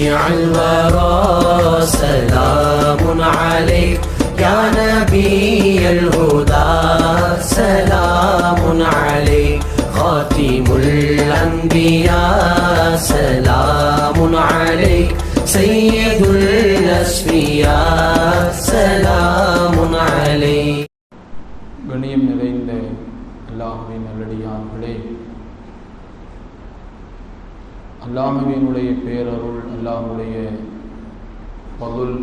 شفيع الورى سلام عليك يا نبي الهدى سلام عليك خاتم الأنبياء سلام عليك سيد الأسفياء سلام عليك கணியம் நிறைந்த அல்லாஹுவின் நல்லடியார்களே அல்லாஹுவினுடைய பேரருள் அல்லாஹுடைய பகுல்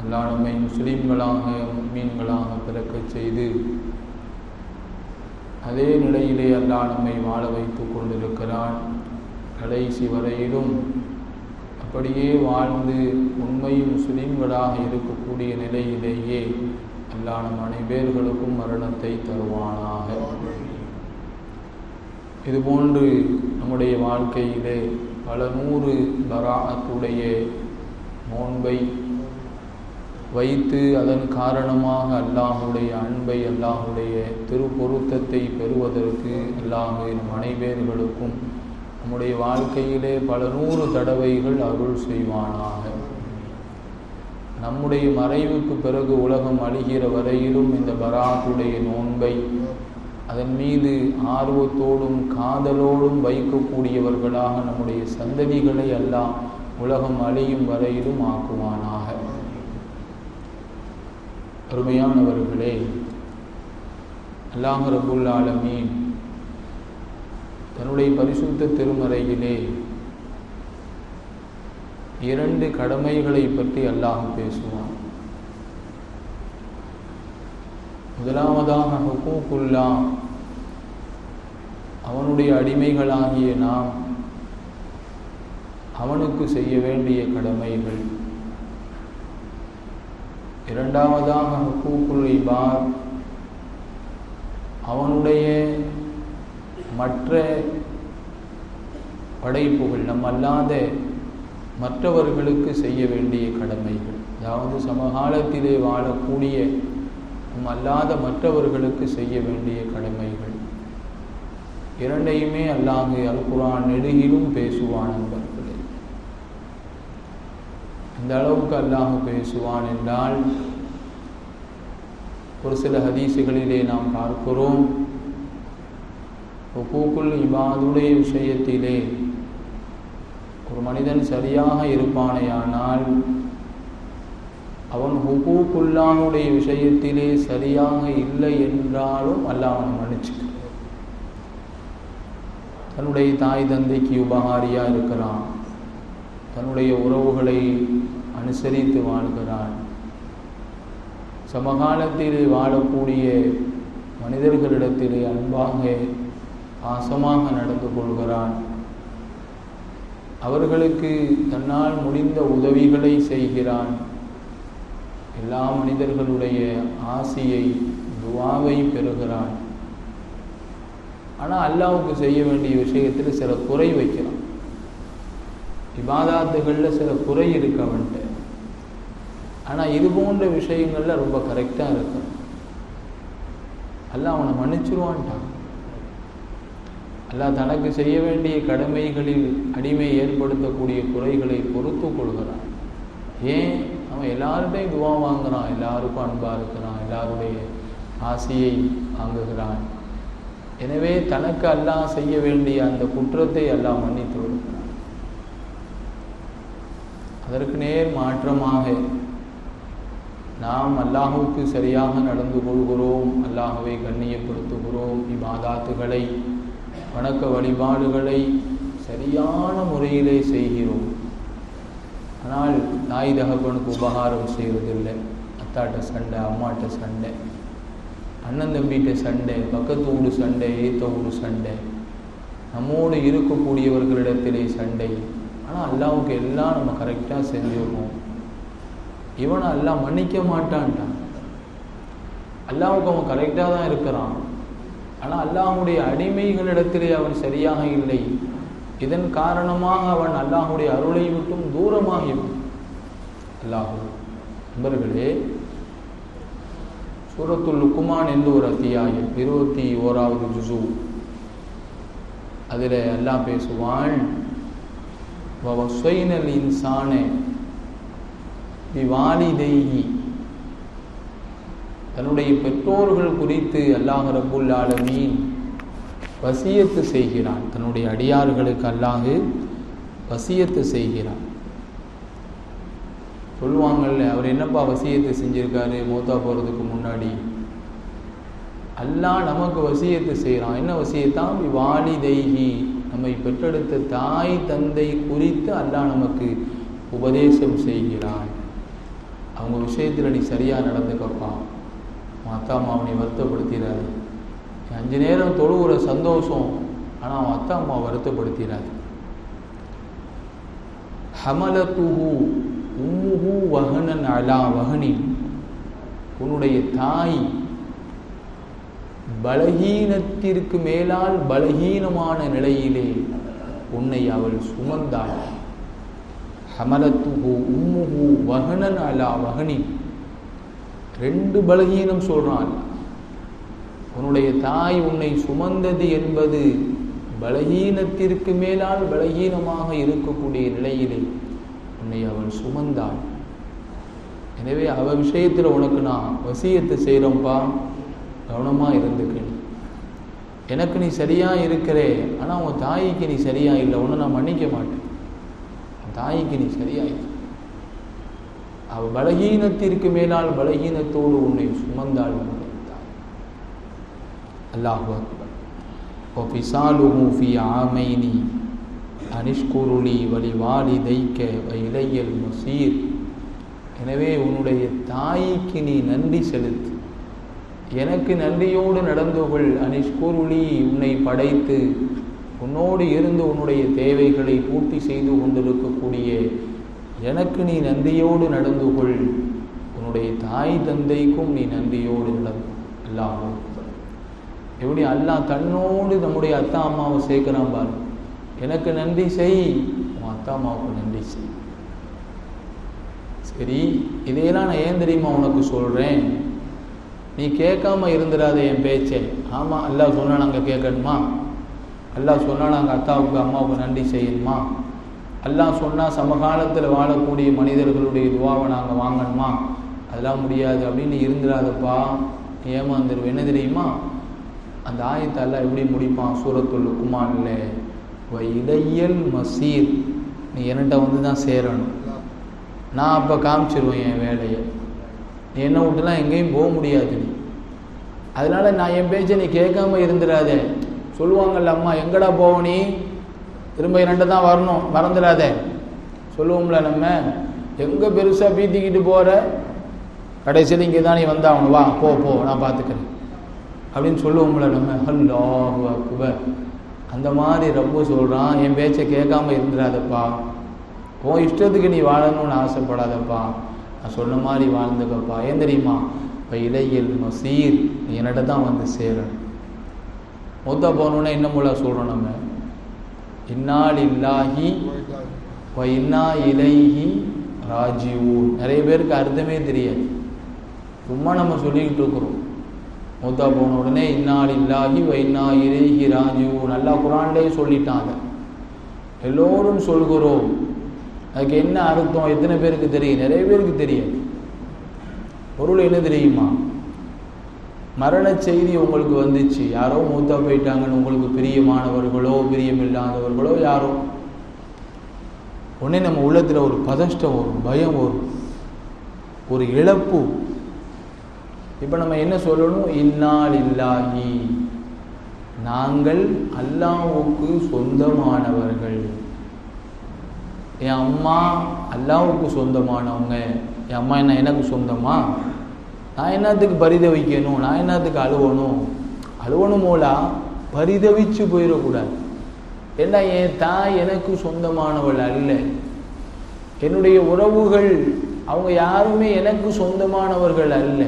அல்லா நம்மை முஸ்லீம்களாக மீன்களாக பிறக்கச் செய்து அதே நிலையிலே அல்லா நம்மை வாழ வைத்துக் கொண்டிருக்கிறான். கடைசி வரையிலும் அப்படியே வாழ்ந்து உண்மை முஸ்லீம்களாக இருக்கக்கூடிய நிலையிலேயே அல்லா நம் அனைவர்களுக்கும் மரணத்தை தருவானாக. இதுபோன்று நம்முடைய வாழ்க்கையிலே பல நூறு பராத்துடைய நோன்பை வைத்து அதன் காரணமாக அல்லாஹுடைய அன்பை அல்லாஹுடைய திருப்பொருத்தத்தை பெறுவதற்கு அல்லாஹ் நம் நம்முடைய வாழ்க்கையிலே பல நூறு தடவைகள் அருள் செய்வானாக. நம்முடைய மறைவுக்கு பிறகு உலகம் அழிகிற வரையிலும் இந்த பராத்துடைய நோன்பை அதன் மீது ஆர்வத்தோடும் காதலோடும் வைக்கக்கூடியவர்களாக நம்முடைய சந்ததிகளை எல்லாம் உலகம் அழியும் வரையிலும் ஆக்குவானாக. அருமையானவர்களே அல்லாஹ் ரபுல்லாலமீன் தன்னுடைய பரிசுத்த திருமறையிலே இரண்டு கடமைகளை பற்றி அல்லாஹ் பேசுவான். முதலாவதாக ஹுக்கூக்குல்லா அவனுடைய அடிமைகளாகிய நாம் அவனுக்கு செய்ய வேண்டிய கடமைகள். இரண்டாவதாக ஹுக்கூக்குல் பார் அவனுடைய மற்ற படைப்புகள் நம் அல்லாத மற்றவர்களுக்கு செய்ய வேண்டிய கடமைகள். அதாவது சமகாலத்திலே வாழக்கூடிய நம் அல்லாத மற்றவர்களுக்கு செய்ய வேண்டிய கடமைகள். இரண்டையுமே அல்லாஹு அல் குரான் நெடுகிலும் பேசுவான் என்பர்களே இந்த அளவுக்கு அல்லாஹு பேசுவான் என்றால் ஒரு சில ஹதீசுகளிலே நாம் பார்க்கிறோம். ஒப்பூக்குள் இபாதுடைய விஷயத்திலே ஒரு மனிதன் சரியாக இருப்பானேயானால் அவன் ஹுகூக்குல்லானுடைய விஷயத்திலே சரியாக இல்லை என்றாலும் அல்ல அவன் மன்னிச்சுக்க தன்னுடைய தாய் தந்தைக்கு உபகாரியாக இருக்கிறான். தன்னுடைய உறவுகளை அனுசரித்து வாழ்கிறான். சமகாலத்தில் வாழக்கூடிய மனிதர்களிடத்திலே அன்பாக பாசமாக நடந்து கொள்கிறான். அவர்களுக்கு தன்னால் முடிந்த உதவிகளை செய்கிறான். எல்லா மனிதர்களுடைய ஆசையை துவாவை பெறுகிறான். ஆனால் அல்லாவுக்கு செய்ய வேண்டிய விஷயத்தில் சில குறை வைக்கிறான் இபாதாத்துகளில் சில குறை இருக்கு அவன்கிட்ட ஆனால் இது போன்ற விஷயங்களில் ரொம்ப கரெக்டாக இருக்கும் அல்ல அவனை மன்னிச்சிருவான்ட்டான். அல்லாஹ் தனக்கு செய்ய வேண்டிய கடமைகளில் அடிமை ஏற்படுத்தக்கூடிய குறைகளை பொறுத்து கொள்கிறான். ஏன்? அவன் எல்லார்டையும் துவா வாங்குறான் எல்லாருக்கும் அன்பாக இருக்கிறான் எல்லாருடைய ஆசையை வாங்குகிறான். எனவே தனக்கு அல்லாஹ் செய்ய வேண்டிய அந்த குற்றத்தை எல்லாம் மன்னித்து விடுகிறான் அதற்கு நேர் மாற்றமாக நாம் அல்லாஹுக்கு சரியாக நடந்து கொள்கிறோம் அல்லாஹுவை கண்ணியப்படுத்துகிறோம் இபாதாத்துகளை வணக்க வழிபாடுகளை சரியான முறையிலே செய்கிறோம். ஆனால் தாய் தகப்பனுக்கு உபகாரம் செய்வதில்லை. அத்தாட்ட சண்டை அம்மாட்ட சண்டை. அண்ணன் தம்பிகிட்ட சண்டை பக்கத்து ஊடு சண்டை ஏத்த ஊடு சண்டை. நம்மோடு இருக்கக்கூடியவர்களிடத்திலே சண்டை. ஆனால் அல்லாவுக்கு எல்லாம் நம்ம கரெக்டாக செஞ்சிருக்கோம் இவனை எல்லாம் மன்னிக்க மாட்டான்ட்டான். அல்லாவுக்கு அவன் கரெக்டாக தான் இருக்கிறான். ஆனால் அல்லாஹுடைய அடிமைகளிடத்திலே அவன் சரியாக இல்லை. இதன் காரணமாக அவன் அல்லாஹுடைய அருளை விட்டும் தூரமாகிவிடும் அல்லாஹு நண்பர்களே சூரத்துல் லுக்குமான் என்று ஒரு அத்தியாயம் இருபத்தி ஓராவது ஜுசு. அதில் அல்லாஹ் பேசுவான் வவஸ்வைனல் இன்சான விவாலிதைஹி தன்னுடைய பெற்றோர்கள் குறித்து அல்லாஹ் ரபுல் ஆலமீன் வசியத்து செய்கிறான். தன்னுடைய அடியார்களுக்கு அல்லாஹு வசியத்து செய்கிறான். சொல்லுவாங்கல்ல அவர் என்னப்பா வசியத்தை செஞ்சிருக்காரு மூத்தா போகிறதுக்கு முன்னாடி? அல்லாஹ் நமக்கு வசியத்தை செய்கிறான் என்ன வசியத்தான் வாலி தெய்கி நம்மை பெற்றெடுத்த தாய் தந்தை குறித்து அல்லாஹ் நமக்கு உபதேசம் செய்கிறான். அவங்க விஷயத்தில் நீ சரியாக நடந்துக்கப்பா. அத்தா அம்மாவை நீ வருத்தப்படுத்திடாது அஞ்சு நேரம் தொழுகிற சந்தோஷம் ஆனால் அவன் அத்தா அம்மா வருத்தப்படுத்திடாது ஹமலத்துஹு. உம்முஹு வஹனன் அலா வஹனின். உன்னுடைய தாய் பலகீனத்திற்கு மேலால் பலகீனமான நிலையிலே உன்னை அவள் சுமந்தாள். ஹமலத்துஹு உம்முஹு வஹனன் அலா வஹனின். ரெண்டு பலகீனம் சொல்றான். உன்னுடைய தாய் உன்னை சுமந்தது என்பது பலகீனத்திற்கு மேலால் பலகீனமாக இருக்கக்கூடிய நிலையிலே உன்னை அவன் சுமந்தாள் எனவே அவள் விஷயத்தில் உனக்கு நான் வசியத்தை செய்கிறோம்ப்பா கவனமாக இருந்துக்கணும். எனக்கு நீ சரியாக இருக்கிறே ஆனால் உன் தாய்க்கு நீ சரியாக இல்லை ஒன்று நான் மன்னிக்க மாட்டேன். தாய்க்கு நீ சரியாக இல்லை. அவள் பலகீனத்திற்கு மேலால் பலகீனத்தோடு உன்னை சுமந்தாள் உன்னுடைய தாய். அல்லாஹு அக்பர். ஓ ஃபி ஆமைனி அனிஷ்குருளி வழிவாடி தைக்க இளையல் முசீர். எனவே உன்னுடைய தாய்க்கு நீ நன்றி செலுத்து. எனக்கு நன்றியோடு நடந்து கொள் அனிஷ்குருளி உன்னை படைத்து. உன்னோடு இருந்து உன்னுடைய தேவைகளை பூர்த்தி செய்து கொண்டிருக்கக்கூடிய எனக்கு நீ நன்றியோடு நடந்து கொள் உன்னுடைய தாய் தந்தைக்கும் நீ நன்றியோடு நடந்து அல்லாஹ். எப்படி அல்லாஹ் தன்னோடு நம்முடைய அத்தா அம்மாவை சேர்க்கிறான் பாருங்க எனக்கு நன்றி செய். உன் அத்தா அம்மாவுக்கு நன்றி செய். சரி இதையெல்லாம் நான் ஏன் தெரியுமா உனக்கு சொல்கிறேன் நீ கேட்காம இருந்துடாத என் பேச்சை. ஆமாம் அல்லா சொன்னால் நாங்கள் கேட்கணுமா? அல்லா சொன்னால் நாங்கள் அத்தாவுக்கு அம்மாவுக்கு நன்றி செய்யணுமா? அல்லா சொன்னால் சமகாலத்தில் வாழக்கூடிய மனிதர்களுடைய துவாவை நாங்கள் வாங்கணுமா? அதெல்லாம் முடியாது. அப்படின்னு இருந்துடாதப்பா. ஏமாந்துருவேன் என்ன தெரியுமா? அந்த ஆயத்தை எல்லாம் எப்படி முடிப்பான்? சூரத்துள்ள லுக்குமான்ல இடையல் மசீர் நீ என்கிட்ட வந்து தான் சேரணும். நான் அப்போ காமிச்சிருவேன் என் வேலையை. நீ என்ன விட்டுலாம் எங்கேயும் போக முடியாது நீ. அதனால் நான் என் பேச்சை நீ கேட்காம இருந்துடாதே. சொல்லுவாங்கல்ல அம்மா எங்கடா போவ நீ? திரும்ப இரண்டு தான் வரணும். மறந்துடாதே. சொல்லுவோம்ல நம்ம எங்கே பெருசாக பீத்திக்கிட்டு போகிற கடைசியில் இங்கே தான் நீ வந்தாகணும். வா போ போ நான் பார்த்துக்கிறேன். அப்படின்னு சொல்லுவோம்ல நம்ம ஹல்லோ அக்குவர் அந்த மாதிரி ரொம்ப சொல்கிறான் என் பேச்சை கேட்காம இருந்துடாதப்பா உன் இஷ்டத்துக்கு நீ வாழணும்னு ஆசைப்படாதப்பா. நான் சொன்ன மாதிரி வாழ்ந்துக்கப்பா. ஏன் தெரியுமா? இப்போ இடையில் மசீர் நீ என்னட்ட தான் வந்து சேரணும் மொத்த போனோன்னே என்ன மூலம் சொல்கிறோம் நம்ம. இன்னால் இல்லாஹி இப்போ இன்னா இலைஹி ராஜிவூன். நிறைய பேருக்கு அர்த்தமே தெரியாது. சும்மா நம்ம சொல்லிக்கிட்டு இருக்கிறோம். மூத்தா போன உடனே இன்னால் இல்லாகி வைனா இறைகி ராஜு நல்லா குரான்லேயே சொல்லிட்டாங்க. எல்லோரும் சொல்கிறோம். அதுக்கு என்ன அர்த்தம்? எத்தனை பேருக்கு தெரியும்? நிறைய பேருக்கு தெரியாது. பொருள் என்ன தெரியுமா? மரண செய்தி உங்களுக்கு வந்துச்சு. யாரோ மூத்தா போயிட்டாங்கன்னு உங்களுக்கு பிரியமானவர்களோ பிரியமில்லாதவர்களோ யாரோ. உடனே நம்ம உள்ளத்தில் ஒரு பதஷ்டம் வரும் பயம் வரும். ஒரு இழப்பு. இப்போ நம்ம என்ன சொல்லணும்? இன்னால் இல்லாஹி நாங்கள் அல்லாவுக்கு சொந்தமானவர்கள். என் அம்மா அல்லாவுக்கு சொந்தமானவங்க. என் அம்மா என்ன எனக்கு சொந்தமா? நான் என்னத்துக்கு பரிதவிக்கணும்? நான் என்னத்துக்கு அழுவணும்? அழுவணும் மூலா பரிதவிச்சு போயிடக்கூடாது. ஏன்னா என் தாய் எனக்கு சொந்தமானவள் அல்ல. என்னுடைய உறவுகள் அவங்க யாருமே எனக்கு சொந்தமானவர்கள் அல்ல.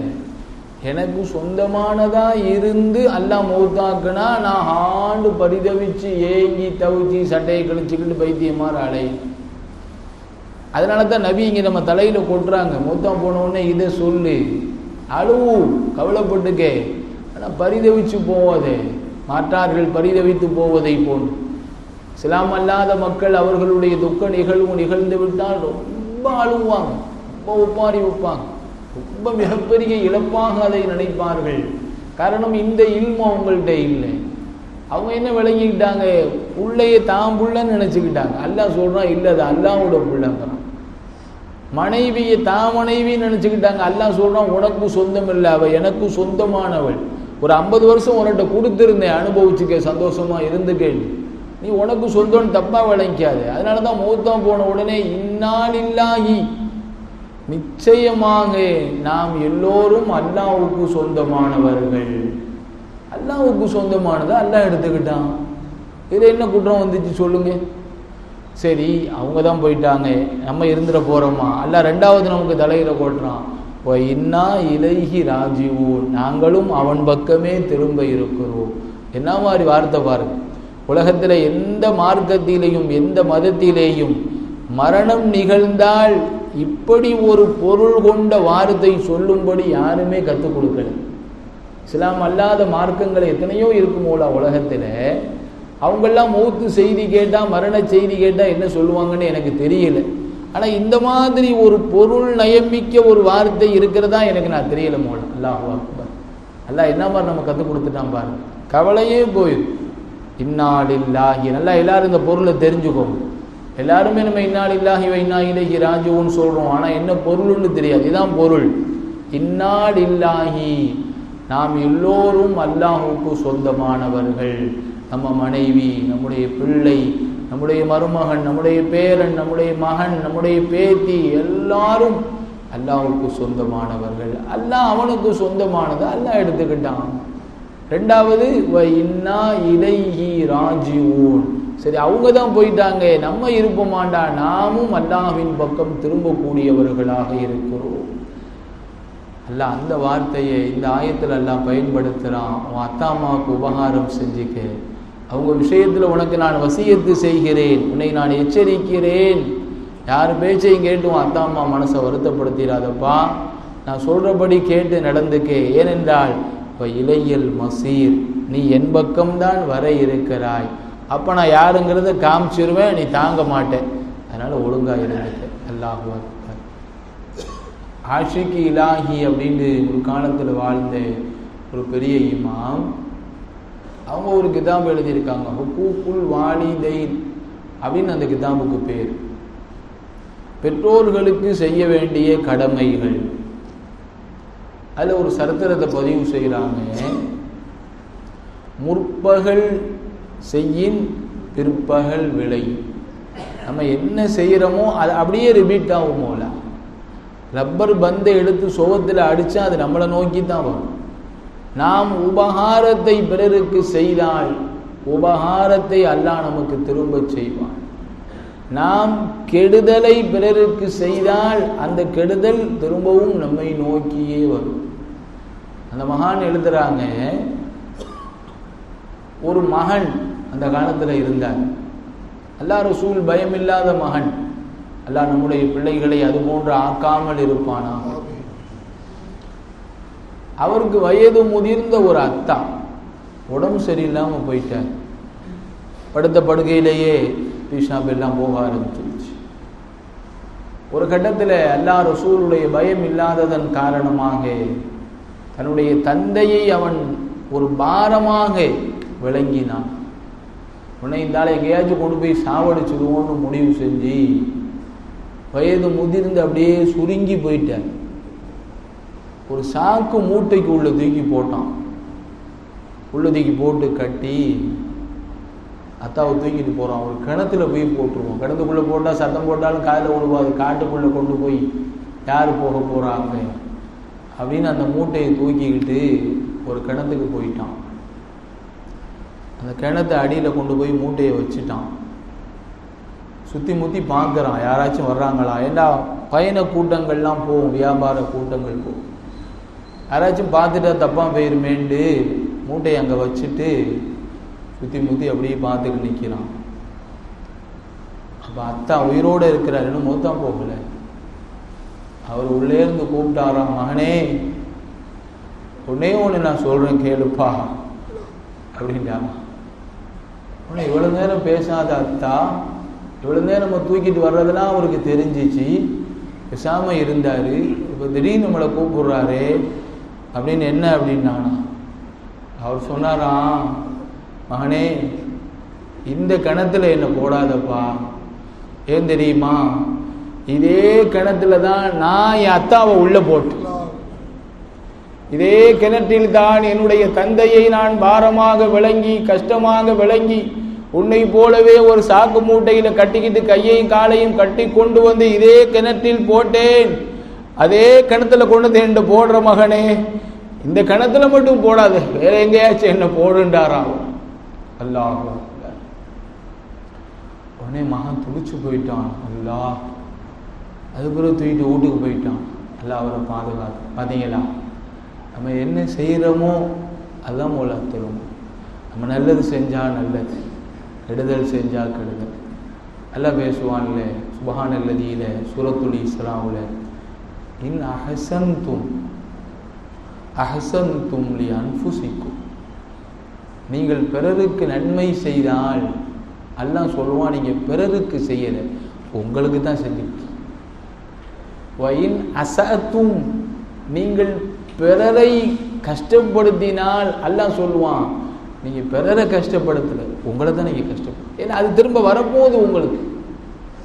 எனக்கு சொந்தமானதா இருந்து அல்லாஹ் மௌத்தாக்குனா நான் ஆண்டு பரிதவிச்சு ஏங்கி தவிச்சு சட்டையை கழிச்சுக்கிட்டு பைத்தியமாற அலை அதனால தான் நபி இங்கே நம்ம தலையில் கொட்டுறாங்க. மொத்தம் போனோடனே இதை சொல்லு. அழுவு கவலைப்பட்டுக்கே. ஆனால் பரிதவிச்சு போவதே. மாற்றார்கள் பரிதவித்து போவதை போன்று இஸ்லாம் அல்லாத மக்கள் அவர்களுடைய துக்க நிகழ்வு நிகழ்ந்து விட்டால் ரொம்ப அழுவாங்க. ரொம்ப ஒப்பாரி வைப்பாங்க. ரொம்ப மிகப்பெரிய இழப்பாக அதை நினைப்பார்கள். காரணம் இந்த இல்மம் அவங்கள்ட்ட இல்லை. அவங்க என்ன விளங்கிக்கிட்டாங்க? புள்ளைய தான் புள்ளன்னு நினச்சிக்கிட்டாங்க. அல்லாஹ் சொல்கிறான் இல்லை அது அல்லாவோட புள்ளங்கிறான். மனைவியை தான் மனைவின்னு நினச்சிக்கிட்டாங்க. அல்லாஹ் சொல்கிறான் உனக்கும் சொந்தம் இல்லை அவள் எனக்கும் சொந்தமானவள். ஒரு ஐம்பது வருஷம் உன்கிட்ட கொடுத்துருந்தேன் அனுபவிச்சுக்க சந்தோஷமா இருந்துக்கேள் நீ உனக்கு சொந்தம்னு தப்பாக விளங்கிக்காது. அதனால தான் மூத்தம் போன உடனே இன்னாலில்லாகி நிச்சயமாக நாம் எல்லோரும் அல்லாவுக்கு சொந்தமானவர்கள். அல்லாவுக்கு சொந்தமானதை அல்லா எடுத்துக்கிட்டான். இதில் என்ன குற்றம் வந்துச்சு சொல்லுங்க. சரி அவங்க தான் போயிட்டாங்க. நம்ம இருந்துட போகிறோமா அல்ல ரெண்டாவது நமக்கு தலையில கொட்டுறான். ஓ இன்னா இலகி ராஜீவோ நாங்களும் அவன் பக்கமே திரும்ப இருக்கிறோம். என்ன மாதிரி வார்த்தை பாருங்க. உலகத்தில் எந்த மார்க்கத்திலேயும் எந்த மதத்திலேயும் மரணம் நிகழ்ந்தால் இப்படி ஒரு பொருள் கொண்ட வார்த்தை சொல்லும்படி யாருமே கற்றுக் கொடுக்கல. இஸ்லாம் அல்லாத மார்க்கங்கள் எத்தனையோ இருக்குமோல உலகத்தில். அவங்கெல்லாம் மூத்து செய்தி கேட்டால் மரண செய்தி கேட்டால் என்ன சொல்லுவாங்கன்னு எனக்கு தெரியல. ஆனால் இந்த மாதிரி ஒரு பொருள் நயமிக்க ஒரு வார்த்தை இருக்கிறதா எனக்கு நான் தெரியல மோல. அல்லாஹ் அக்பர். அல்லாஹ் என்ன மாதிரி நம்ம கற்றுக் கொடுத்துட்டான் பாருங்க. கவலையே போயிடும் இன்னாலில்லாஹி நல்லா எல்லாரும் இந்த பொருளை தெரிஞ்சுக்கோங்க. எல்லாருமே நம்ம இன்னால் இல்லாஹி வைனா இலைஹி ராஜுன்னு சொல்கிறோம் ஆனால் என்ன பொருள்னு தெரியாது. இதுதான் பொருள். இன்னாலில்லாஹி நாம் எல்லோரும் அல்லாஹுக்கு சொந்தமானவர்கள். நம்ம மனைவி நம்முடைய பிள்ளை நம்முடைய மருமகன் நம்முடைய பேரன் நம்முடைய மகன் நம்முடைய பேத்தி எல்லாரும் அல்லாஹுக்கு சொந்தமானவர்கள். அல்லாஹ் அவனுக்கு சொந்தமானது. அல்லாஹ் எடுத்துக்கிட்டான். ரெண்டாவது இன்னா இலைஹி ராஜிஊன் சரி அவங்க தான் போயிட்டாங்க. நம்ம இருப்போமாண்டா நாமும் அல்லாஹின் பக்கம் திரும்பக்கூடியவர்களாக இருக்கிறோம். அல்ல அந்த வார்த்தையை இந்த ஆயத்தில் எல்லாம் பயன்படுத்துகிறான் உன் அத்தா அம்மாவுக்கு உபகாரம் செஞ்சுக்க. அவங்க விஷயத்தில் உனக்கு நான் வசியத்து செய்கிறேன். உன்னை நான் எச்சரிக்கிறேன். யார் பேச்சையும் கேட்டு உன் அத்தா அம்மா மனசை வருத்தப்படுத்திடாதப்பா. நான் சொல்கிறபடி கேட்டு நடந்துக்க. ஏனென்றால் இப்போ இளையல் மசீர். நீ என் பக்கம்தான் வர இருக்கிறாய். அப்போ நான் யாருங்கிறத காமிச்சிருவேன் நீ தாங்க மாட்டேன். அதனால் ஒழுங்காக இருந்துக்க. அல்லாஹு அக்பர். ஆஷிக்கு இலாஹி அப்படின்னு ஒரு காலத்தில் வாழ்ந்த ஒரு பெரிய இமாம் அவங்க ஒரு கிதாம்பு எழுதியிருக்காங்க. ஹுக்கூக்குள் வாலிதை அப்படின்னு அந்த கிதாம்புக்கு பேர். பெற்றோர்களுக்கு செய்ய வேண்டிய கடமைகள். அதில் ஒரு சரித்திரத்தை பதிவு செய்கிறாங்க முற்பகல் செய்யின் பிற்பகல் விளை. நம்ம என்ன செய்கிறோமோ அது அப்படியே ரிபீட் ஆகும் போல ரப்பர் பந்தை எடுத்து சுகத்தில் அடித்தா அது நம்மளை நோக்கி தான் வரும். நாம் உபகாரத்தை பிறருக்கு செய்தால் உபகாரத்தை அல்லாஹ் நமக்கு திரும்ப செய்வான். நாம் கெடுதலை பிறருக்கு செய்தால் அந்த கெடுதல் திரும்பவும் நம்மை நோக்கியே வரும். அந்த மகான் எழுதுறாங்க ஒரு மகன் அந்த காலத்தில் இருந்தார். அல்லா ரசூல் பயமில்லாத மகன். அல்லாஹ் நம்முடைய பிள்ளைகளை அதுபோன்று ஆக்காமல் இருப்பானா? அவருக்கு வயது முதிர்ந்த ஒரு அத்தா. உடம்பு சரியில்லாமல் போயிட்டார். படுத்த படுகையிலேயே பீஷாப் எல்லாம் போக ஆரம்பிச்சிருச்சு. ஒரு கட்டத்தில் அல்லா ரசூலுடைய பயம் இல்லாததன் காரணமாக தன்னுடைய தந்தையை அவன் ஒரு பாரமாக விளங்கினான். உன்னை இந்த எங்கேயாச்சும் கொண்டு போய் சாவடிச்சிடுவோன்னு முடிவு செஞ்சு வயது முதிர்ந்து அப்படியே சுருங்கி போயிட்டார். ஒரு சாக்கு மூட்டைக்கு உள்ள தூக்கி போட்டான். உள்ள தூக்கி போட்டு கட்டி அத்தாவை தூக்கிட்டு போகிறான் ஒரு கிணத்துல போய் போட்டுருவோம். கிணத்துக்குள்ளே போட்டால் சத்தம் போட்டாலும் காதில் விழுவாது. காட்டுக்குள்ளே கொண்டு போய் யார் போக போகிறாங்க அப்படின்னு அந்த மூட்டையை தூக்கிக்கிட்டு ஒரு கிணத்துக்கு போயிட்டான். அந்த கிணத்தை அடியில் கொண்டு போய் மூட்டையை வச்சுட்டான். சுற்றி முற்றி பார்க்குறான் யாராச்சும் வர்றாங்களா? ஏண்டா பயண கூட்டங்கள்லாம் போகும் வியாபார கூட்டங்கள் போகும். யாராச்சும் பார்த்துட்டா தப்பாக போயிருமேண்டு? மூட்டையை அங்கே வச்சுட்டு சுற்றி முற்றி அப்படியே பார்த்துட்டு நிற்கிறான் அப்போ அத்தா உயிரோடு இருக்கிறார் இன்னும் மூத்தான் போகல. அவர் உள்ளே இருந்து கூப்பிட்டாராம் மகனே ஒன்னே ஒன்று நான் சொல்கிறேன் கேளுப்பா. அப்படின்ட்டாங்க ஆனால் இவ்வளோ நேரம் பேசாத அத்தா இவ்வளோ நேரம் நம்ம தூக்கிட்டு வர்றதெல்லாம் அவருக்கு தெரிஞ்சிச்சு. பேசாமல் இருந்தார். இப்போ திடீர்னு நம்மளை கூப்பிடுறாரு அப்படின்னு என்ன அப்படின்னானா அவர் சொன்னாராம் மகனே இந்த கிணத்துல என்னை போடாதப்பா. ஏன் தெரியுமா? இதே கிணத்துல தான் நான் என் அத்தாவை உள்ள போட்டு இதே கிணற்றில் தான் என்னுடைய தந்தையை நான் பாரமாக விளங்கி கஷ்டமாக விளங்கி உன்னை போலவே ஒரு சாக்கு மூட்டையில கட்டிக்கிட்டு கையையும் காலையும் கட்டி கொண்டு வந்து இதே கிணற்றில் போட்டேன். அதே கிணத்துல கொண்டு வந்து போடுற மகனே இந்த கிணத்துல மட்டும் போடாது வேற எங்கேயாச்சும் என்ன போடுண்டாராம் அல்லாஹ். உடனே மகன் துடிச்சு போயிட்டான். அல்லா அதுக்கப்புறம் தூக்கிட்டு வீட்டுக்கு போயிட்டான். அல்லா அவரை பாதுகாத்து பார்த்தீங்களா நம்ம என்ன செய்கிறோமோ அதுதான் மூலம் தரும் நம்ம நல்லது செஞ்சால் நல்லது. கெடுதல் செஞ்சால் கெடுதல். நல்லா பேசுவான்ல சுபஹான் அல்லதியில் சூரத்துல் இஸ்லாமில் இன் அஹசன்தும் அஹசன் தும்லி அன்புசிக்கும் நீங்கள் பிறருக்கு நன்மை செய்தால் அல்லாஹ் சொல்லுவான் நீங்கள் பிறருக்கு செய்யலை உங்களுக்கு தான் செஞ்சுட்டு வயின் அசத்தும் நீங்கள் பிறரை கஷ்டப்படுத்தினால் அல்லாஹ் சொல்லுவான் நீங்கள் பிறரை கஷ்டப்படுத்தல உங்களை தான் நீங்கள் கஷ்டப்படு ஏன்னா அது திரும்ப வரப்போகுது உங்களுக்கு.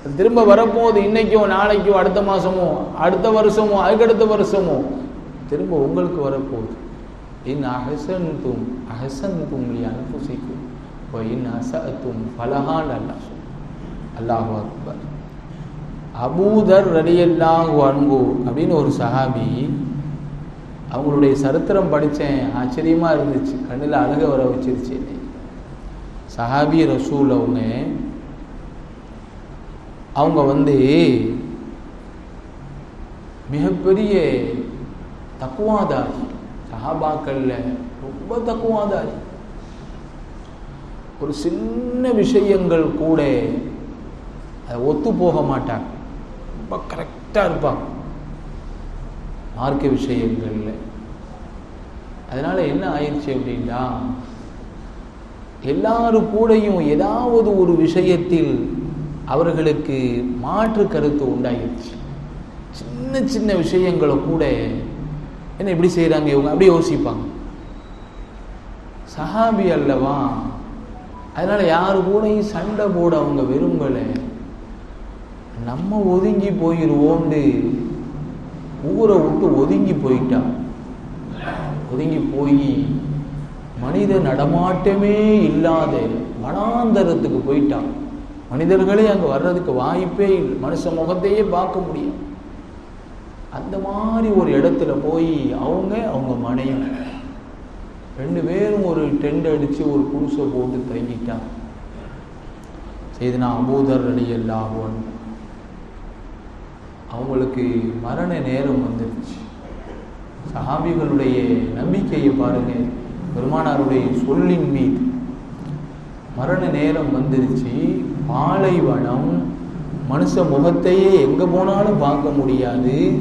அது திரும்ப வரப்போகுது இன்னைக்கோ நாளைக்கோ அடுத்த மாதமோ அடுத்த வருஷமோ அதுக்கடுத்த வருஷமோ திரும்ப உங்களுக்கு வரப்போகுது. இன் அஹசன்தும் நீ அனுபவிக்கும் இப்போ இன் அசத்தும் பலகான் அல்லாஹ் சொல் அல்லாஹு அக்பர். அபூதர் ரடியல்லாஹு அன்பு அப்படின்னு ஒரு சஹாபி அவங்களுடைய சரித்திரம் படித்தேன். ஆச்சரியமாக இருந்துச்சு. கண்ணில் அழக வர வச்சிருச்சு சஹாபி ரசூல் அவங்க அவங்க வந்து மிகப்பெரிய தக்குவாதாரி. சஹாபாக்கள்ல ரொம்ப தக்குவாதாரி. ஒரு சின்ன விஷயங்கள் கூட அதை ஒத்து போக மாட்டாங்க. ரொம்ப கரெக்டாக இருப்பாங்க. மார்க்க விஷயங்கள்ல அதனால என்ன ஆயிடுச்சு அப்படின்னா எல்லாரும் கூடயும் ஏதாவது ஒரு விஷயத்தில் அவர்களுக்கு மாற்று கருத்து உண்டாயிருச்சு. சின்ன சின்ன விஷயங்களை கூட என்ன இப்படி செய்கிறாங்க இவங்க? அப்படி யோசிப்பாங்க. சஹாபி அல்லவா? அதனால யாரு கூடயும் சண்டை போட அவங்க விரும்பலை. நம்ம ஒதுங்கி போயிடுவோம்னு ஊரை விட்டு ஒதுங்கி போயிட்டான். ஒதுங்கி போய் மனித நடமாட்டமே இல்லாத வனாந்தரத்துக்கு போயிட்டான். மனிதர்களே அங்கே வர்றதுக்கு வாய்ப்பே இல்லை. மனுஷ முகத்தையே பார்க்க முடியும் அந்த மாதிரி ஒரு இடத்துல போய் அவங்க அவங்க மனைவி. ரெண்டு பேரும் ஒரு டெண்ட் அடித்து ஒரு குடிசை போட்டு தங்கிட்டான் செய்தனா அபூதர் அலி அல்லாஹுவன் அவங்களுக்கு மரண நேரம் வந்துருச்சு. சஹாபிகளுடைய நம்பிக்கையை பாருங்க. பெருமானாருடைய சொல்லின் மீது மரண நேரம் வந்துருச்சு. பாலைவனம் மனுஷ முகத்தையே எங்க போனாலும் பார்க்க முடியாது.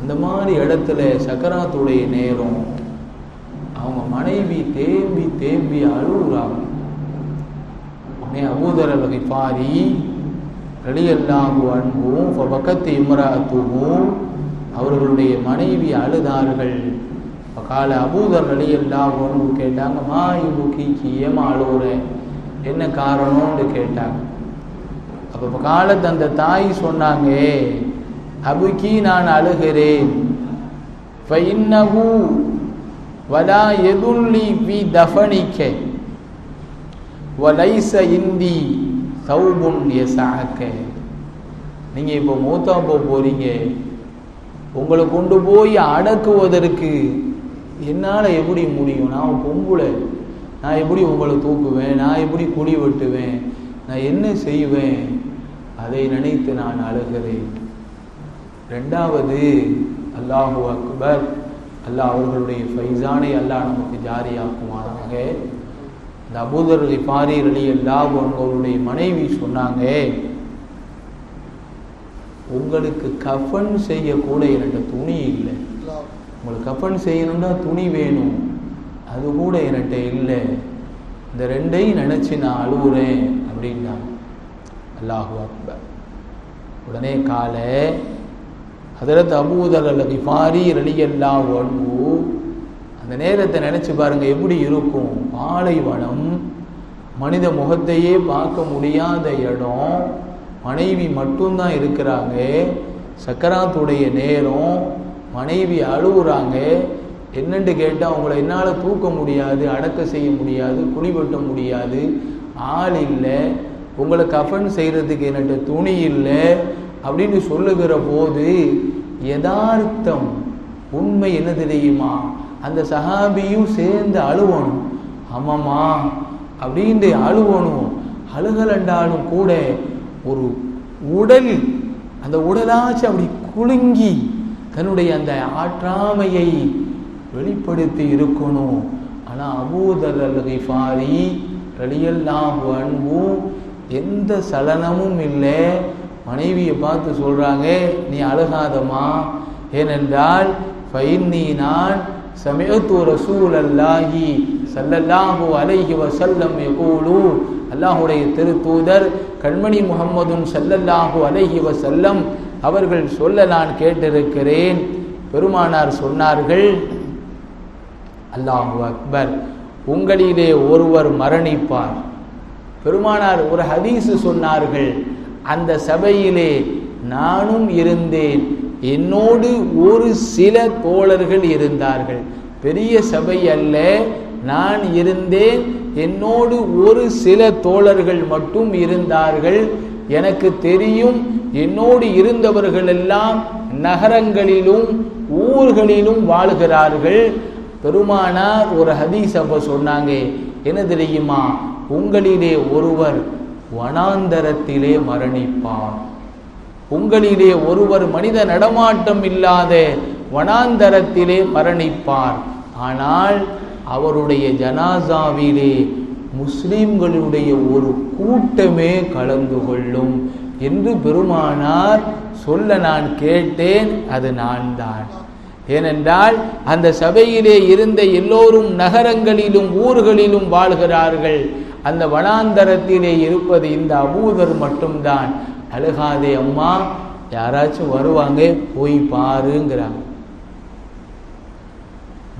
அந்த மாதிரி இடத்துல சக்கராத்துடைய நேரம். அவங்க மனைவி தேம்பி தேம்பி அழுகுறாங்க. உடனே அபூதர் பாரி ரலியல்லாஹு அன்பும் பக்கத்து இம்ராத்துவும் அவர்களுடைய மனைவி அழுதார்கள். கால அபூதர் ரலியல்லாஹு அன்பு கேட்டாங்க மா இபு கீக்கி ஏமா அழுகுற என்ன காரணம்னு கேட்டாங்க. அப்போ காலத்து அந்த தாய் சொன்னாங்க அபுக்கி நான் அழுகிறேன். வலா எதுல்லி பி தஃபனிக்க. வலைச இந்தி சவுபுன் எசாக்க நீங்கள் இப்போ மூத்தா போக போகிறீங்க உங்களை கொண்டு போய் அடக்குவதற்கு என்னால் எப்படி முடியும்? நான் பொம்புலை. நான் எப்படி உங்களை தூக்குவேன்? நான் எப்படி குடி வெட்டுவேன்? நான் என்ன செய்வேன்? அதை நினைத்து நான் அழுகிறேன். ரெண்டாவது அல்லாஹு அக்பர். அல்லாஹ் அவர்களுடைய ஃபைசானை அல்லாஹ் நமக்கு ஜாரியாக்குவானாக இந்த அபூதர் பாரி அலி அல்லாஹ் அவர்களுடைய மனைவி சொன்னாங்க உங்களுக்கு கஃபன் செய்யக்கூட என்கிட்ட துணி இல்லை. உங்களுக்கு கஃபன் செய்யணும்னா துணி வேணும். அது கூட என்கிட்ட இல்லை. இந்த ரெண்டையும் நினச்சி நான் அழுகுறேன் அப்படின்னா அல்லாஹு அக்பர். உடனே காலை அதில் தபூதர் அல்ல பாரி ரலியல்லா ஒன்பு அந்த நேரத்தை நினச்சி பாருங்கள் எப்படி இருக்கும்? பாலைவனம் மனித முகத்தையே பார்க்க முடியாத இடம் மனைவி மட்டும்தான் இருக்கிறாங்க சக்கராத்துடைய நேரம் மனைவி அழுகுறாங்க என்னன்னு கேட்டால் அவங்கள என்னால் தூக்க முடியாது அடக்க செய்ய முடியாது குழிவெட்ட முடியாது ஆள் இல்லை உங்களை கஃபன் செய்கிறதுக்கு என்கிட்ட துணி இல்லை அப்படின்னு சொல்லுகிற போது யதார்த்தம் உண்மை என்ன தெரியுமா? அந்த சஹாபியும் சேர்ந்து அழுவணும். ஆமாம்மா அப்படின்ட்டு அழுவணும். அழுகலண்டாலும் கூட ஒரு உடல் அந்த உடலாச்சும் அப்படி குலுங்கி தன்னுடைய அந்த ஆற்றாமையை வெளிப்படுத்தி இருக்கணும். ஆனால் அபூதர் அல் கிஃபாரி ரலியல்லாஹு அன்பும் எந்த சலனமும் இல்லை. மனைவியை பார்த்து சொல்கிறாங்க நீ அழுகாதம்மா. ஏனென்றால் ஃபைன்னி நான் சமயத்து ரசூல் அல்லாஹி சல்லல்லாஹு அலைஹி வசல்லம் யகூலு அல்லாஹுடைய திருத்தூதர் கண்மணி முகம்மதும் சல்லல்லாஹு அலைஹி வசல்லம் அவர்கள் சொல்ல நான் கேட்டிருக்கிறேன். பெருமானார் சொன்னார்கள் அல்லாஹு அக்பர் உங்களிலே ஒருவர் மரணிப்பார். பெருமானார் ஒரு ஹதீஸு சொன்னார்கள் அந்த சபையிலே நானும் இருந்தேன் என்னோடு ஒரு சில தோழர்கள் இருந்தார்கள். பெரிய சபை அல்ல நான் இருந்தேன் என்னோடு ஒரு சில தோழர்கள் மட்டும் இருந்தார்கள். எனக்கு தெரியும் என்னோடு இருந்தவர்கள் எல்லாம் நகரங்களிலும் ஊர்களிலும் வாழ்கிறார்கள். பெருமானார் ஒரு ஹதீஸ் அப்ப சொன்னாங்க என்ன தெரியுமா? உங்களிலே ஒருவர் வனாந்தரத்திலே மரணிப்பார் உங்களிலே ஒருவர் மனித நடமாட்டம் இல்லாத வனாந்தரத்திலே மரணிப்பார். ஆனால் அவருடைய ஜனாசாவிலே முஸ்லிம்களுடைய ஒரு கூட்டமே கலந்து கொள்ளும் என்று பெருமானார் சொல்ல நான் கேட்டேன் அது நான் தான் ஏனென்றால் அந்த சபையிலே இருந்த எல்லோரும் நகரங்களிலும் ஊர்களிலும் வாழ்கிறார்கள். அந்த வனாந்தரத்திலே இருப்பது இந்த அபூதர் மட்டும்தான். அழுகாதே அம்மா யாராச்சும் வருவாங்க போய் பாருங்கிறாங்க.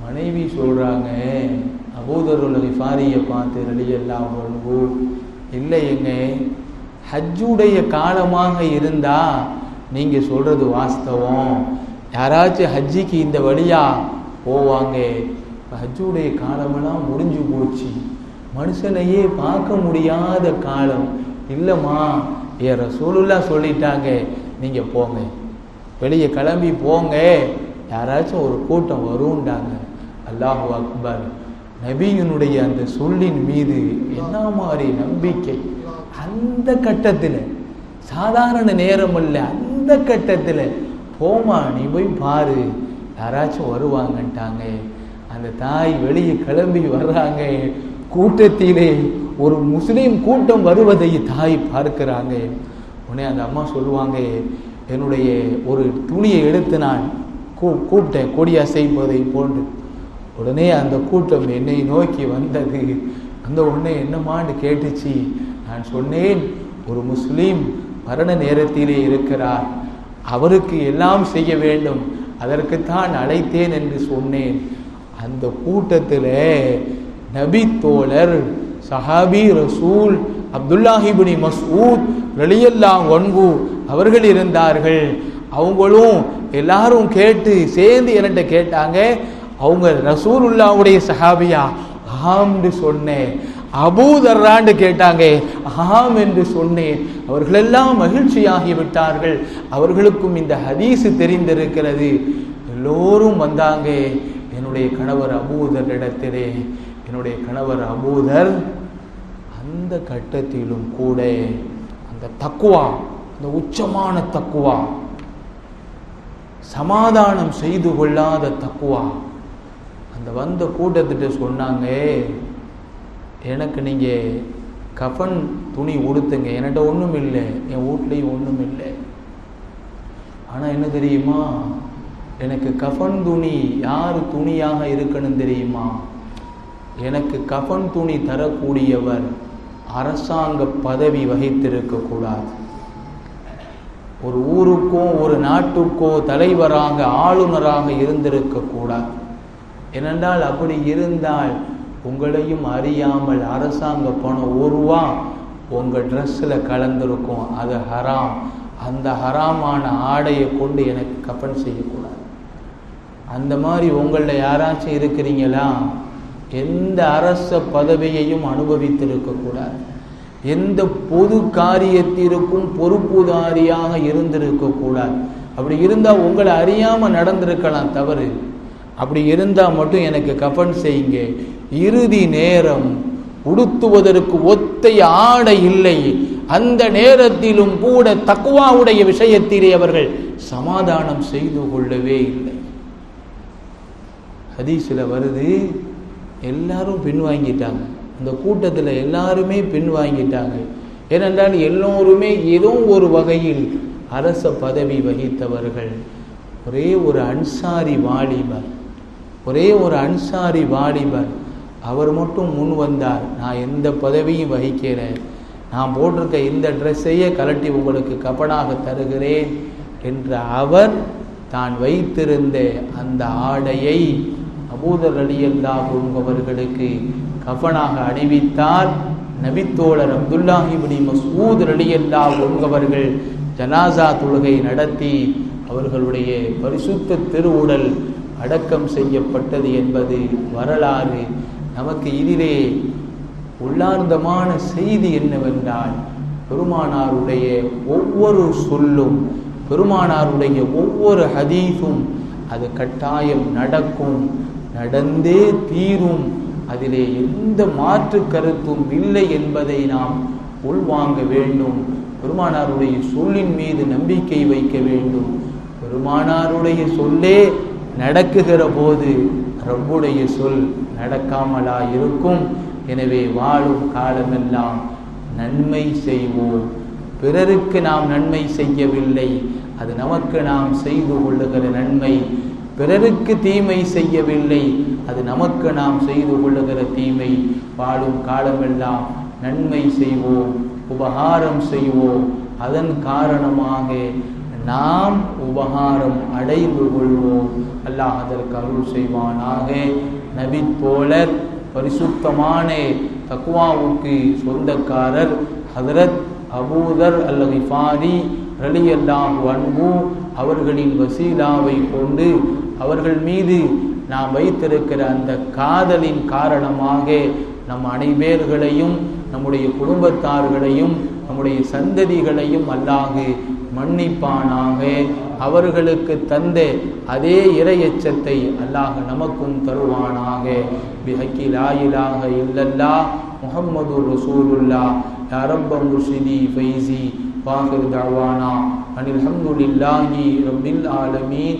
மனைவி சொல்றாங்க அபூதருள்ள விஃபாரியை பார்த்து ரலியெல்லாம் ஒன்று இல்லைங்க ஹஜ்ஜுடைய காலமாக இருந்தா நீங்க சொல்றது வாஸ்தவம். யாராச்சும் ஹஜ்ஜிக்கு இந்த வழியா போவாங்க. ஹஜ்ஜுடைய காலமெல்லாம் முடிஞ்சு போச்சு. மனுஷனையே பார்க்க முடியாத காலம். இல்லைம்மா ஏ ரசூலுல்லா சொல்லிட்டாங்க நீங்கள் போங்க. வெளியே கிளம்பி போங்க. யாராச்சும் ஒரு கூட்டம் வரும்டாங்க. அல்லாஹு அக்பர் நபியினுடைய அந்த சொல்லின் மீது என்ன மாதிரி நம்பிக்கை? அந்த கட்டத்தில் சாதாரண நேரம் இல்லை அந்த கட்டத்தில் போமா நீ போய் பாரு. யாராச்சும் வருவாங்கன்ட்டாங்க. அந்த தாய் வெளியே கிளம்பி வர்றாங்க. கூட்டத்திலே ஒரு முஸ்லீம் கூட்டம் வருவதை தாய் பார்க்கிறாங்க. உடனே அந்த அம்மா சொல்லுவாங்க என்னுடைய ஒரு துணியை எடுத்து நான் கூ கூப்பிட்டேன். கொடியா செய்வதை போன்று. உடனே அந்த கூட்டம் என்னை நோக்கி வந்தது. அந்த உடனே என்னமான்னு கேட்டுச்சு. நான் சொன்னேன் ஒரு முஸ்லீம் மரண நேரத்திலே இருக்கிறார். அவருக்கு எல்லாம் செய்ய வேண்டும். அதற்குத்தான் அழைத்தேன் என்று சொன்னேன். அந்த கூட்டத்தில் நபி தோழர் சஹாபி ரசூல் அப்துல்லாஹிபினி மசூத் வெளியெல்லாம் ஒன்பு அவர்கள் இருந்தார்கள். அவங்களும் எல்லாரும் கேட்டு சேர்ந்து என்கிட்ட கேட்டாங்க அவங்க ரசூலுல்லாவுடைய சஹாபியா? ஆம்னு சொன்னேன். அபூதர்ராண்டு கேட்டாங்க. ஆம் என்று சொன்னேன். அவர்களெல்லாம் மகிழ்ச்சியாகி விட்டார்கள். அவர்களுக்கும் இந்த ஹதீஸு தெரிந்திருக்கிறது. எல்லோரும் வந்தாங்க. என்னுடைய கணவர் அபூதர் இடத்திலே என்னுடைய கணவர் அபூதர் அந்த கட்டத்திலும் கூட அந்த தக்குவா அந்த உச்சமான தக்குவா சமாதானம் செய்து கொள்ளாத தக்குவா அந்த வந்த கூட்டத்திட்ட சொன்னாங்க எனக்கு நீங்கள் கஃபன் துணி உடுத்துங்க என்கிட்ட ஒன்றும் இல்லை என் வீட்லேயும் ஒன்றும் இல்லை. ஆனால் என்ன தெரியுமா? எனக்கு கஃபன் துணி யார் துணியாக இருக்கணும் தெரியுமா? எனக்கு கஃன் துணி தரக்கூடியவர் அரசாங்க பதவி வகித்திருக்க கூடாது. ஒரு ஊருக்கோ ஒரு நாட்டுக்கோ தலைவராக ஆளுநராக இருந்திருக்க கூடாது. ஏனென்றால் அப்படி இருந்தால் உங்களையும் அறியாமல் அரசாங்க பணம் ஒருவா உங்கள் ட்ரெஸ்ஸில் கலந்துருக்கும். அது ஹராம். அந்த ஹராமான ஆடையை கொண்டு எனக்கு கப்பன் செய்யக்கூடாது. அந்த மாதிரி உங்களில் யாராச்சும் இருக்கிறீங்களா? எந்த அரச பதவியையும் அனுபவித்திருக்கக்கூடாது எந்த பொது காரியத்திற்கும் பொறுப்புதாரியாக இருந்திருக்கக்கூடாது அப்படி இருந்தால் உங்களை அறியாமல் நடந்திருக்கலாம் தவறு. அப்படி இருந்தால் மட்டும் எனக்கு கஃன் செய்யுங்க. இறுதி நேரம் உடுத்துவதற்கு ஒத்தை ஆடை இல்லை. அந்த நேரத்திலும் கூட தக்குவாவுடைய விஷயத்திலே அவர்கள் சமாதானம் செய்து கொள்ளவே இல்லை. ஹதீஸில் வருது எல்லாரும் பின்வாங்கிட்டாங்க அந்த கூட்டத்தில் எல்லாருமே பின்வாங்கிட்டாங்க ஏனென்றால் எல்லோருமே ஏதோ ஒரு வகையில் அரச பதவி வகித்தவர்கள். ஒரே ஒரு அன்சாரி வாலிபர். ஒரே ஒரு அன்சாரி வாலிபர். அவர் மட்டும் முன் வந்தார். நான் எந்த பதவியும் வகிக்கிறேன் நான் போட்டிருக்க இந்த ட்ரெஸ்ஸையே கலட்டி உங்களுக்கு கப்பனாக தருகிறேன். என்ற அவர் தான் வைத்திருந்த அந்த ஆடையை அபூதர் அலியல்லாஹ் அவர்களுக்கு கஃபனாக அணிவித்தார் நபித்தோழர் அப்துல்லாஹிபினி மசூத் அலியல்லாஹ் அவர்கள் ஜனாசா தொழுகை நடத்தி அவர்களுடைய பரிசுத்த திருவுடல் அடக்கம் செய்யப்பட்டது என்பது வரலாறு. நமக்கு இதிலே உள்ளார்ந்தமான செய்தி என்னவென்றால் பெருமானாருடைய ஒவ்வொரு சொல்லும் பெருமானாருடைய ஒவ்வொரு ஹதீஸும் அது கட்டாயம் நடக்கும். நடந்தே தீரும். அதிலே எந்த மாற்று கருத்தும் இல்லை என்பதை நாம் உள்வாங்க வேண்டும். பெருமானாருடைய சொல்லின் மீது நம்பிக்கை வைக்க வேண்டும். பெருமானாருடைய சொல்லே நடக்குகிற போது ரப்புடைய சொல் நடக்காமலா இருக்கும் எனவே வாழும் காலமெல்லாம் நன்மை செய்வோம். பிறருக்கு நாம் நன்மை செய்யவில்லை. அது நமக்கு நாம் செய்து கொள்ளுகிற நன்மை. பிறருக்கு தீமை செய்யவில்லை. அது நமக்கு நாம் செய்து கொள்ளுகிற தீமை. வாழும் காலமெல்லாம் நன்மை செய்வோம் உபகாரம் செய்வோம். அதன் காரணமாக நாம் உபகாரம் அடைந்து கொள்வோம். அல்லாஹ் அதற்கு அருள் செய்வானாக. நபி போல பரிசுத்தமான தக்குவாவுக்கு சொந்தக்காரர் ஹதரத் அபூதர் அல்லது ஃபாரி ரலி அல்லாஹ் அன்பு அவர்களின் வசீலாவை கொண்டு அவர்கள் மீது நாம் வைத்திருக்கிற அந்த காதலின் காரணமாக நம் அனைவர்களையும் நம்முடைய குடும்பத்தார்களையும் நம்முடைய சந்ததிகளையும் அல்லாஹு மன்னிப்பானாக. அவர்களுக்கு தந்த அதே இரையச்சத்தை அல்லாஹ் நமக்கும் தருவானாக. பிஹக்கி லாயிலாக இல்லல்லா முகம்மது ரசூலுல்லா யாரம்ப முர்ஷிதி ஃபைசி வாஹிர் தாவானா அனில் அஹமதுல்லாஹி ரபில் ஆலமீன்.